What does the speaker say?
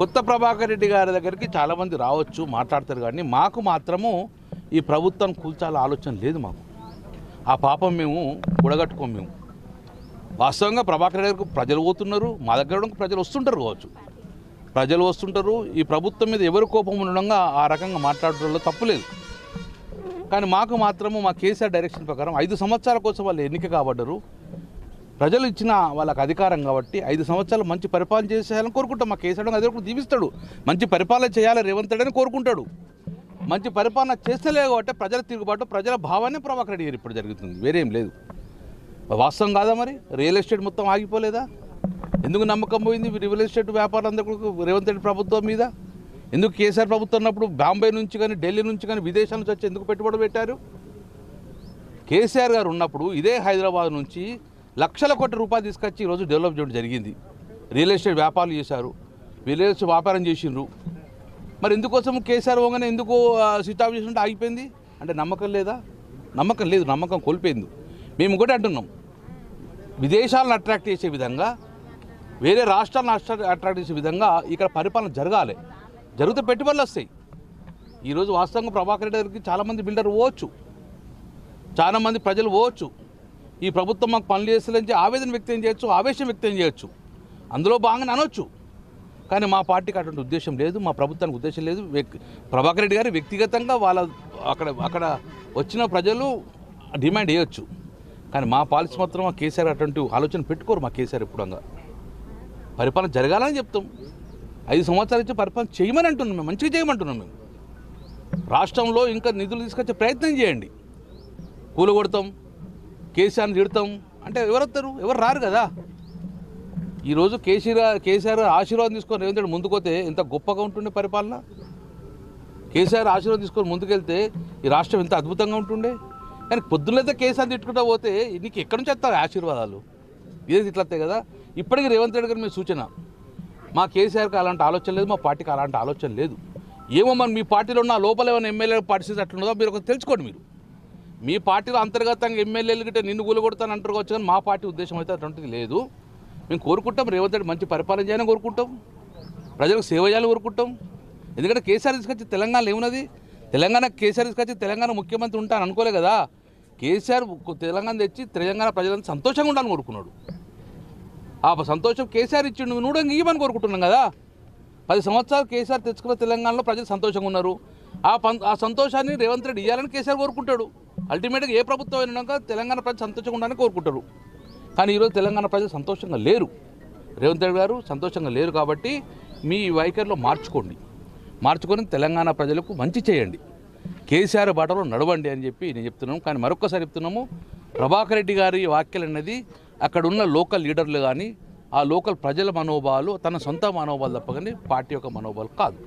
కొత్త ప్రభాకర్ రెడ్డి గారి దగ్గరికి చాలామంది రావచ్చు మాట్లాడతారు. కానీ మాకు మాత్రము ఈ ప్రభుత్వం కూల్చాల ఆలోచన లేదు మాకు. ఆ పాపం మేము కూడగట్టుకోం మేము. వాస్తవంగా ప్రభాకర్ రెడ్డి గారికి ప్రజలు పోతున్నారు మా దగ్గర ప్రజలు వస్తుంటారు కావచ్చు. ప్రజలు వస్తుంటారు ఈ ప్రభుత్వం మీద ఎవరు కోపం ఉండడంగా ఆ రకంగా మాట్లాడడంలో తప్పులేదు కానీ మాకు మాత్రము మా కేసీఆర్ డైరెక్షన్ ప్రకారం ఐదు సంవత్సరాల కోసం వాళ్ళు ఎన్నిక కాబడ్డరు. ప్రజలు ఇచ్చిన వాళ్ళకి అధికారం కాబట్టి ఐదు సంవత్సరాలు మంచి పరిపాలన చేసేయాలని కోరుకుంటాం. మా కేసీఆర్ అదే కూడా దీవిస్తాడు మంచి పరిపాలన చేయాలి రేవంత్ రెడ్డి అని కోరుకుంటాడు. మంచి పరిపాలన చేస్తలే కాబట్టి ప్రజల తిరుగుబాటు ప్రజల భావాన్ని ప్రభాకర్ రెడ్డి గారు ఇప్పుడు జరుగుతుంది. వేరేం లేదు. వాస్తవం కాదా మరి? రియల్ ఎస్టేట్ మొత్తం ఆగిపోలేదా? ఎందుకు నమ్మకం పోయింది రియల్ ఎస్టేట్ వ్యాపారులందరూ రేవంత్ రెడ్డి ప్రభుత్వం మీద? ఎందుకు కేసీఆర్ ప్రభుత్వం ఉన్నప్పుడు బాంబే నుంచి కానీ ఢిల్లీ నుంచి కానీ విదేశాల నుంచి వచ్చి ఎందుకు పెట్టుబడి పెట్టారు? కేసీఆర్ గారు ఉన్నప్పుడు ఇదే హైదరాబాద్ నుంచి లక్షల కోట్ల రూపాయలు తీసుకొచ్చి ఈరోజు డెవలప్ చేయడం జరిగింది. రియల్ ఎస్టేట్ వ్యాపారాలు చేశారు. రియల్ ఎస్టేట్ వ్యాపారం చేసిండ్రు. మరి ఎందుకోసం కేసీఆర్ పోగానే ఎందుకు స్విచ్ ఆఫ్ చేసినట్టు ఆగిపోయింది? అంటే నమ్మకం లేదా? నమ్మకం లేదు నమ్మకం కోల్పోయింది. మేము కూడా అంటున్నాం. విదేశాలను అట్రాక్ట్ చేసే విధంగా వేరే రాష్ట్రాలను అట్రాక్ట్ చేసే విధంగా ఇక్కడ పరిపాలన జరగాలి. జరిగితే పెట్టుబడులు వస్తాయి. ఈరోజు వాస్తవంగా ప్రభాకర్ రెడ్డి గారికి చాలామంది బిల్డర్ పోవచ్చు. చాలామంది ప్రజలు పోవచ్చు. ఈ ప్రభుత్వం మాకు పనులు చేస్తలేని ఆవేదన వ్యక్తం చేయొచ్చు ఆవేశం వ్యక్తం చేయొచ్చు. అందులో భాగంగా అనొచ్చు. కానీ మా పార్టీకి అటువంటి ఉద్దేశం లేదు మా ప్రభుత్వానికి ఉద్దేశం లేదు. ప్రభాకర్ రెడ్డి గారు వ్యక్తిగతంగా వాళ్ళ అక్కడ అక్కడ వచ్చిన ప్రజలు డిమాండ్ చేయొచ్చు. కానీ మా పాలసీ మాత్రం మా కేసీఆర్ అటువంటి ఆలోచన పెట్టుకోరు మా కేసీఆర్ ఎప్పుడంగా. పరిపాలన జరగాలని చెప్తాం. ఐదు సంవత్సరాలు నుంచి పరిపాలన చేయమని అంటున్నాం మేము మంచిగా చేయమంటున్నాం మేము. రాష్ట్రంలో ఇంకా నిధులు తీసుకొచ్చే ప్రయత్నం చేయండి. కూలగొడతాం కేసీఆర్ని తిడతాం. అంటే ఎవరు వస్తారు? ఎవరు రారు కదా? ఈరోజు కేసీఆర్ కేసీఆర్ ఆశీర్వాదం తీసుకొని రేవంత్ రెడ్డి ముందుకోతే ఇంత గొప్పగా ఉంటుండే పరిపాలన? కేసీఆర్ ఆశీర్వాదం తీసుకొని ముందుకెళ్తే ఈ రాష్ట్రం ఎంత అద్భుతంగా ఉంటుండే? కానీ పొద్దున్నైతే కేసీఆర్ తిట్టుకుంటా పోతే నీకు ఎక్కడి నుంచి వస్తారు ఆశీర్వాదాలు? ఇదే ఇట్లా వస్తాయి కదా? ఇప్పటికీ రేవంత్ రెడ్డి గారి మీ సూచన. మా కేసీఆర్కి అలాంటి ఆలోచన లేదు మా పార్టీకి అలాంటి ఆలోచన లేదు. ఏమో మరి మీ పార్టీలో ఉన్న లోపల ఏమైనా ఎమ్మెల్యే పరిస్థితి ఉండదో మీరు ఒకటి తెలుసుకోండి మీరు. మీ పార్టీలో అంతర్గతంగా ఎమ్మెల్యేలు గిట్ట నిన్ను కూలగొడతాను అంటారు కావచ్చు కానీ మా పార్టీ ఉద్దేశం అయితే అటువంటిది లేదు. మేము కోరుకుంటాం రేవంత్ రెడ్డి మంచి పరిపాలన చేయాలని కోరుకుంటాం. ప్రజలకు సేవ చేయాలని కోరుకుంటాం. ఎందుకంటే కేసీఆర్ తీసుకొచ్చి తెలంగాణలో ఏమున్నది? తెలంగాణ కేసీఆర్ తీసుకొచ్చి తెలంగాణ ముఖ్యమంత్రి ఉంటాను అనుకోలే కదా. కేసీఆర్ తెలంగాణ తెచ్చి తెలంగాణ ప్రజలంతా సంతోషంగా ఉండాలని కోరుకున్నాడు. ఆ సంతోషం కేసీఆర్ ఇచ్చిండు నువ్వు ఇవ్వమని కోరుకుంటున్నాం కదా. పది సంవత్సరాలు కేసీఆర్ తెచ్చుకున్న తెలంగాణలో ప్రజలు సంతోషంగా ఉన్నారు. ఆ పం ఆ సంతోషాన్ని రేవంత్ రెడ్డి ఇవ్వాలని కేసీఆర్ కోరుకుంటాడు. అల్టిమేట్గా ఏ ప్రభుత్వం అయినాక తెలంగాణ ప్రజలు సంతోషంగా కోరుకుంటారు. కానీ ఈరోజు తెలంగాణ ప్రజలు సంతోషంగా లేరు. రేవంత్ రెడ్డి గారు సంతోషంగా లేరు కాబట్టి మీ వైఖరిలో మార్చుకోండి. మార్చుకొని తెలంగాణ ప్రజలకు మంచి చేయండి. కేసీఆర్ బాటలో నడవండి అని చెప్పి నేను చెప్తున్నాను. కానీ మరొకసారి చెప్తున్నాము ప్రభాకర్ రెడ్డి గారి వ్యాఖ్యలు అనేది అక్కడ ఉన్న లోకల్ లీడర్లు కానీ ఆ లోకల్ ప్రజల మనోభావాలు తన సొంత మనోభావాలు తప్ప కానీ పార్టీ యొక్క మనోభావాలు కాదు.